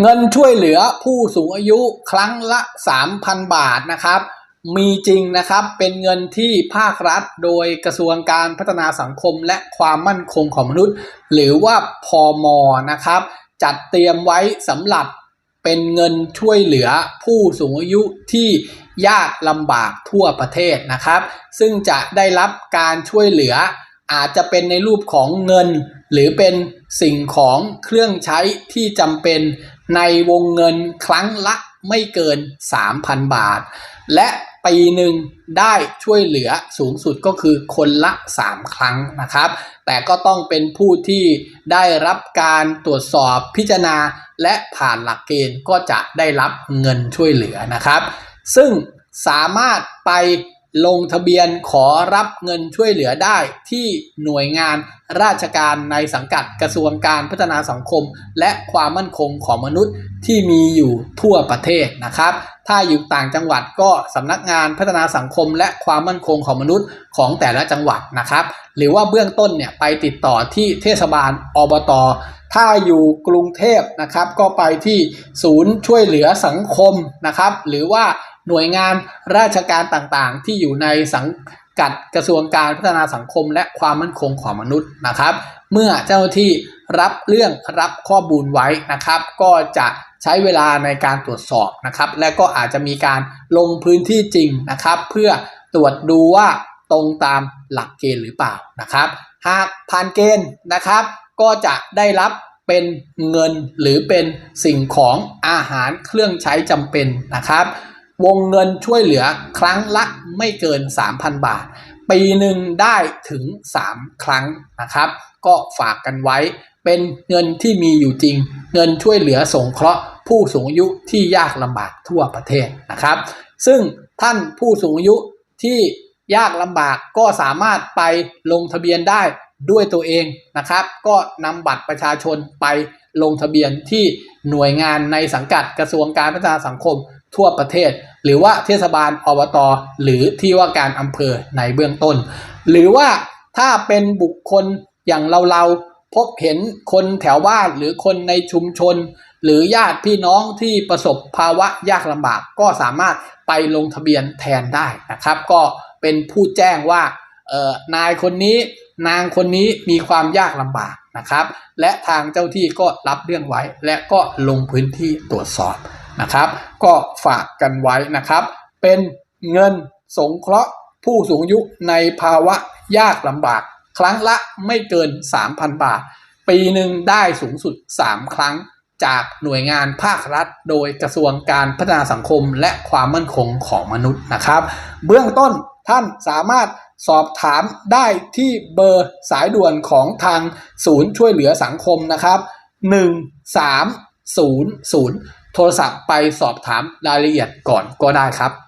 เงินช่วยเหลือผู้สูงอายุครั้งละ 3,000 บาทนะครับ มีจริงนะครับเป็นเงินที่ภาครัฐโดยกระทรวงการพัฒนาสังคมและความมั่นคงของมนุษย์ หรือว่าพอมนะครับ จัดเตรียมไว้สำหรับเป็นเงินช่วยเหลือผู้สูงอายุที่ยากลำบากทั่วประเทศนะครับ ซึ่งจะได้รับการช่วยเหลืออาจจะเป็นในรูปของเงิน หรือเป็นสิ่งของเครื่องใช้ที่จำเป็น ในวงเงินครั้งละไม่เกิน 3,000 บาท และปีหนึ่งได้ช่วยเหลือสูงสุดก็คือคนละ 3 ครั้งนะครับ แต่ก็ต้องเป็นผู้ที่ได้รับการตรวจสอบพิจารณา และผ่านหลักเกณฑ์ก็จะได้รับเงินช่วยเหลือนะครับ ซึ่งสามารถไป ลงทะเบียนขอรับเงินช่วยเหลือได้ที่หน่วยงานราชการในสังกัดกระทรวงการพัฒนาสังคม และความมั่นคงของมนุษย์ที่มีอยู่ทั่วประเทศนะครับ ถ้าอยู่ต่างจังหวัดก็สำนักงานพัฒนาสังคม และความมั่นคงของมนุษย์ของแต่ละจังหวัดนะครับ หรือว่าเบื้องต้นเนี่ยไปติดต่อที่เทศบาลอบตถ้าอยู่กรุงเทพนะครับก็ไปที่ศูนย์ช่วยเหลือสังคมนะครับ หรือว่า หน่วยงานราชการต่างๆ ที่อยู่ในสังกัดกระทรวงการพัฒนาสังคมและความมั่นคงของมนุษย์นะครับ เมื่อเจ้าหน้าที่รับเรื่องรับข้อมูลไว้นะครับ ก็จะใช้เวลาในการตรวจสอบนะครับ และก็อาจจะมีการลงพื้นที่จริงนะครับ เพื่อตรวจดูว่าตรงตามหลักเกณฑ์หรือเปล่านะครับ หากผ่านเกณฑ์นะครับ ก็จะได้รับเป็นเงินหรือเป็นสิ่งของอาหารเครื่องใช้จำเป็นนะครับ วงเงินช่วยเหลือครั้งละไม่เกิน 3,000 บาท ปีหนึ่งได้ถึง 3 ครั้งนะครับ ก็ฝากกันไว้เป็นเงินที่มีอยู่จริง เงินช่วยเหลือสงเคราะห์ผู้สูงอายุที่ยากลำบากทั่วประเทศนะครับ ซึ่งท่านผู้สูงอายุที่ยากลำบากก็สามารถไปลงทะเบียนได้ด้วยตัวเองนะครับ ก็นำบัตรประชาชนไปลงทะเบียนที่หน่วยงานในสังกัดกระทรวงการพัฒนาสังคม ทั่วประเทศ หรือว่าเทศบาลอบตหรือที่ว่าการอำเภอในเบื้องต้น หรือว่าถ้าเป็นบุคคลอย่างเราเราๆพบเห็นคนแถวบ้านหรือคนในชุมชน หรือญาติพี่น้องที่ประสบภาวะยากลำบากก็สามารถไปลงทะเบียนแทนได้นะครับ ก็เป็นผู้แจ้งว่าเออนายคนนี้นางคนนี้มีความยากลำบากนะครับ และทางเจ้าที่ก็รับเรื่องไว้ และก็ลงพื้นที่ตรวจสอบ นะครับ ก็ฝากกันไว้นะครับ เป็นเงินสงเคราะห์ผู้สูงอายุในภาวะยากลำบาก ครั้งละไม่เกิน 3,000 บาท ปีหนึ่งได้สูงสุด 3 ครั้งจากหน่วยงานภาครัฐ โดยกระทรวงการพัฒนาสังคมและความมั่นคงของมนุษย์นะครับ เบื้องต้นท่านสามารถสอบถามได้ที่เบอร์สายด่วนของทางศูนย์ช่วยเหลือสังคมนะครับ 1300 โทรศัพท์ไปสอบถามรายละเอียดก่อนก็ได้ครับ